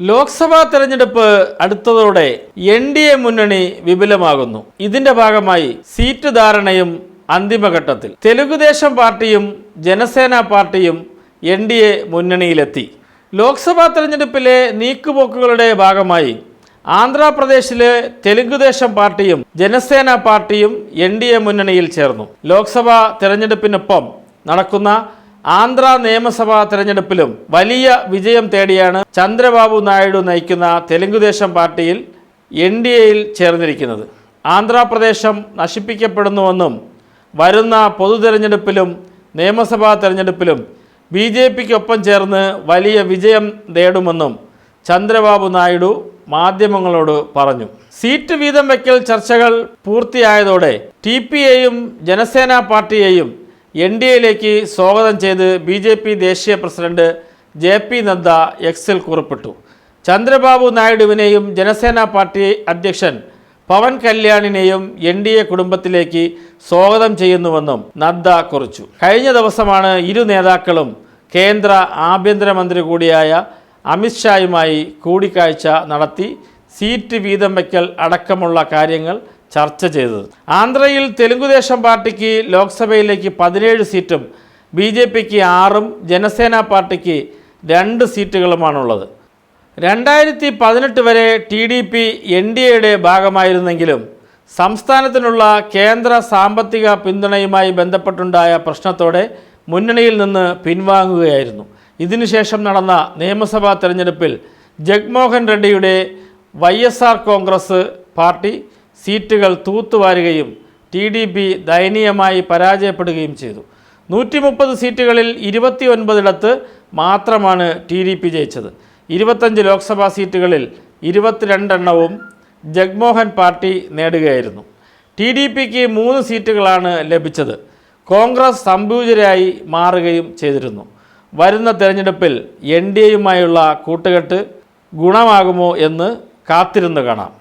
ലോക്സഭാ തെരഞ്ഞെടുപ്പ് അടുത്തതോടെ N D A മുന്നണി വിപുലമാകുന്നു. ഇതിന്റെ ഭാഗമായി സീറ്റ് ധാരണയും അന്തിമഘട്ടത്തിൽ. തെലുഗുദേശം പാർട്ടിയും ജനസേന പാർട്ടിയും എൻ ഡി എ മുന്നണിയിലെത്തി. ലോക്സഭാ തെരഞ്ഞെടുപ്പിലെ നീക്കുപോക്കുകളുടെ ഭാഗമായി ആന്ധ്രാപ്രദേശിലെ തെലുഗുദേശം പാർട്ടിയും ജനസേന പാർട്ടിയും എൻ ഡി എ മുന്നണിയിൽ ചേർന്നു. ലോക്സഭാ തെരഞ്ഞെടുപ്പിനൊപ്പം നടക്കുന്ന ആന്ധ്ര നിയമസഭാ തെരഞ്ഞെടുപ്പിലും വലിയ വിജയം തേടിയാണ് ചന്ദ്രബാബു നായിഡു നയിക്കുന്ന തെലുങ്കുദേശം പാർട്ടിയിൽ എൻ ഡി എയിൽ ചേർന്നിരിക്കുന്നത്. ആന്ധ്രാപ്രദേശം നശിപ്പിക്കപ്പെടുന്നുവെന്നും വരുന്ന പൊതു തെരഞ്ഞെടുപ്പിലും നിയമസഭാ തെരഞ്ഞെടുപ്പിലും ബി ജെ പിക്കൊപ്പം ചേർന്ന് വലിയ വിജയം നേടുമെന്നും ചന്ദ്രബാബു നായിഡു മാധ്യമങ്ങളോട് പറഞ്ഞു. സീറ്റ് വീതം വയ്ക്കൽ ചർച്ചകൾ പൂർത്തിയായതോടെ ടി പി എയും ജനസേന പാർട്ടിയെയും എൻ ഡി എയിലേക്ക് സ്വാഗതം ചെയ്ത് ബി ജെ പി ദേശീയ പ്രസിഡന്റ് ജെ പി നദ്ദ എക്സിൽ കുറിപ്പിട്ടു. ചന്ദ്രബാബു നായിഡുവിനെയും ജനസേന പാർട്ടി അധ്യക്ഷൻ പവൻ കല്യാണിനെയും എൻ ഡി എ കുടുംബത്തിലേക്ക് സ്വാഗതം ചെയ്യുന്നുവെന്നും നദ്ദ കുറിച്ചു. കഴിഞ്ഞ ദിവസമാണ് ഇരു നേതാക്കളും കേന്ദ്ര ആഭ്യന്തരമന്ത്രി കൂടിയായ അമിത്ഷായുമായി കൂടിക്കാഴ്ച നടത്തി. സീറ്റ് വീതം വയ്ക്കൽ അടക്കമുള്ള കാര്യങ്ങൾ ചർച്ച ചെയ്തത്. ആന്ധ്രയിൽ തെലുങ്കുദേശം പാർട്ടിക്ക് ലോക്സഭയിലേക്ക് പതിനേഴ് സീറ്റും ബി ജെ പിക്ക് ആറും ജനസേന പാർട്ടിക്ക് രണ്ട് സീറ്റുകളുമാണുള്ളത്. രണ്ടായിരത്തി പതിനെട്ട് വരെ T D P N D എയുടെ ഭാഗമായിരുന്നെങ്കിലും സംസ്ഥാനത്തിനുള്ള കേന്ദ്ര സാമ്പത്തിക പിന്തുണയുമായി ബന്ധപ്പെട്ടുണ്ടായ പ്രശ്നത്തോടെ മുന്നണിയിൽ നിന്ന് പിൻവാങ്ങുകയായിരുന്നു. ഇതിനുശേഷം നടന്ന നിയമസഭാ തെരഞ്ഞെടുപ്പിൽ ജഗ്മോഹൻ റെഡ്ഡിയുടെ വൈ കോൺഗ്രസ് പാർട്ടി സീറ്റുകൾ തൂത്തുവാരുകയും ടി ഡി പി ദയനീയമായി പരാജയപ്പെടുകയും ചെയ്തു. നൂറ്റി മുപ്പത് സീറ്റുകളിൽ ഇരുപത്തി ഒൻപതിടത്ത് മാത്രമാണ് ടി ഡി പി ജയിച്ചത്. ഇരുപത്തഞ്ച് ലോക്സഭാ സീറ്റുകളിൽ ഇരുപത്തിരണ്ടെണ്ണവും ജഗ്മോഹൻ പാർട്ടി നേടുകയായിരുന്നു. ടി ഡി പിക്ക് മൂന്ന് സീറ്റുകളാണ് ലഭിച്ചത്. കോൺഗ്രസ് സംഭൂജരായി മാറുകയും ചെയ്തിരുന്നു. വരുന്ന തെരഞ്ഞെടുപ്പിൽ എൻ ഡി എയുമായുള്ള കൂട്ടുകെട്ട് ഗുണമാകുമോ എന്ന് കാത്തിരുന്നു കാണാം.